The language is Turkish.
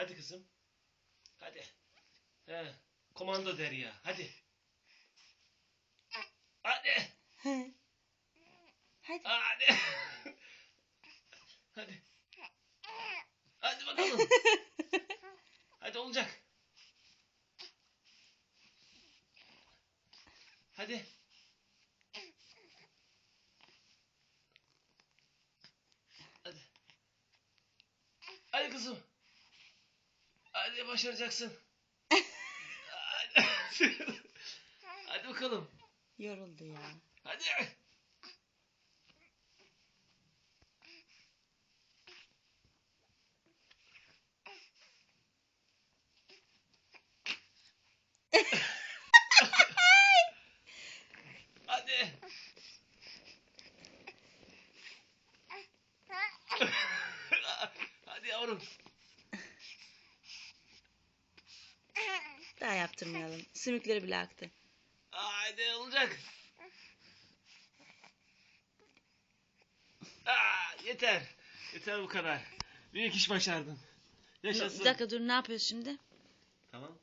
Hadi kızım. Hadi. He. Komando Derya. Hadi. Hadi. Hadi. Hadi. Hadi. Hadi bakalım. Hadi olacak. Hadi. Hadi. Hadi kızım. Hadi başaracaksın. Hadi bakalım. Yoruldu ya. Hadi. Hadi. Hadi yavrum. Yaptırmayalım. Sümükleri bile aktı. Haydi olacak. Aa, yeter. Yeter bu kadar. Büyük iş başardın. Bir Yaşasın. dakika dur ne yapıyoruz şimdi? Tamam